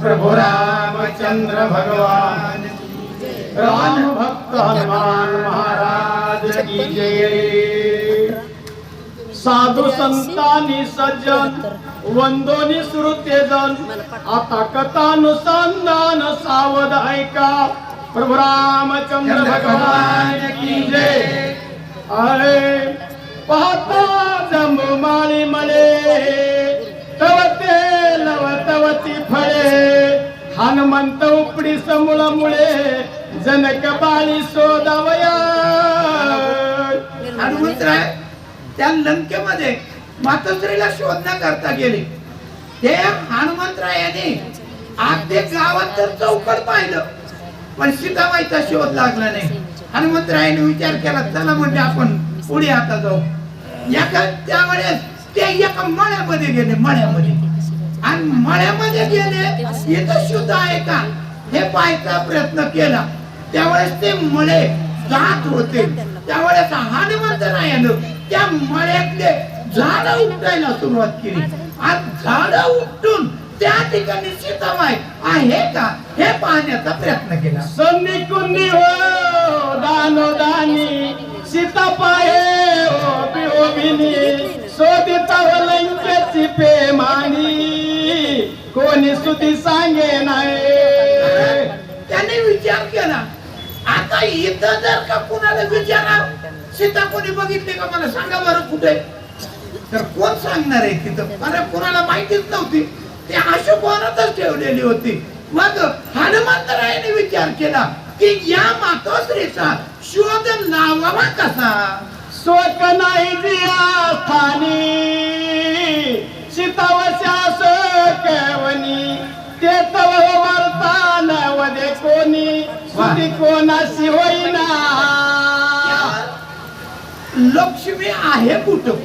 प्रभु रामचंद्र भगवान. राम भक्त हनुमान महाराज की जय. साधू संतांनी सज्जन वंदोनी श्रुतेजन आता कथानुसंधान सावध ऐका. प्रभु रामचंद्र भगवान की जय. अरे पाहता हनुमंत उपडी समूळ मुळे जनक बाळी शोधावया. हनुमंतराय त्या लंकेमध्ये मातोश्रीला शोधण्याकरता गेले. ते हनुमंतरायाने अगदी गावात तर चौकट पाहिलं पण सीताबाईचा शोध लागला नाही. हनुमंतरायाने विचार केला चला म्हणजे आपण पुढे आता जाऊ. एका त्यावेळेस ते एका मळ्यामध्ये गेले मळ्यामध्ये. आणि मळ्यामध्ये गेले. इथं शुद्ध आहे का? हे पाहायचा प्रयत्न केला. त्यावेळेस ते मळे जात होते. त्यावेळेस हनुमंतरायानं त्या मळ्यातले झाड उपटायला सुरुवात केली. आणि झाड उपटून त्या ठिकाणी सीताबाई आहे का? हे पाहण्याचा प्रयत्न केला. संधी कुंदी हो दानो दानी सीता हो, पाहे ओ ओबिनी शोधिता लंकेची कोणी सुधी सांगे नाही. त्याने विचार केला. आता इथं जर का कुणाला विचारा सीता कोणी बघितली का मला सांगा बरं कुठे? तर कोण सांगणार आहे तिथं? मला कुणाला माहितीच नव्हती. ते अशोभवनातच ठेवलेली होती. मग हनुमंतरायाने विचार केला की या मातोश्रीचा शोध लावावा कसा? शोक नाही जिया तव वर्तान वदे कोणी सुधी कोणाशी होईना. लक्ष्मी आहे कुठं?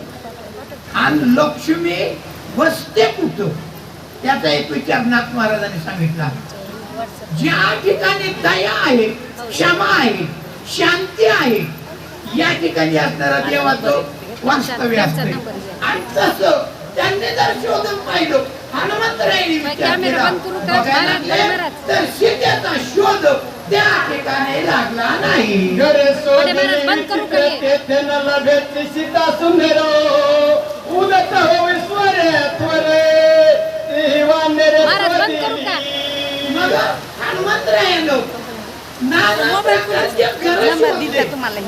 आणि लक्ष्मी बसते कुठं? त्याचा एक विचार नाथ महाराजांनी सांगितला. ज्या ठिकाणी दया आहे क्षमा आहे शांती आहे या ठिकाणी असणारा देवाचं वास्तव्य असते आणि तसं त्यांनी जर शोधून पाहिलं हनुमंतरायांनी विचार केला? बघायला. तर सीतेचा शोध त्या ठिकाणी लागला नाही घरे? तेथे न सीता सुंदर उदत हो ईश्वर त्वरे? मग. तुम्हाला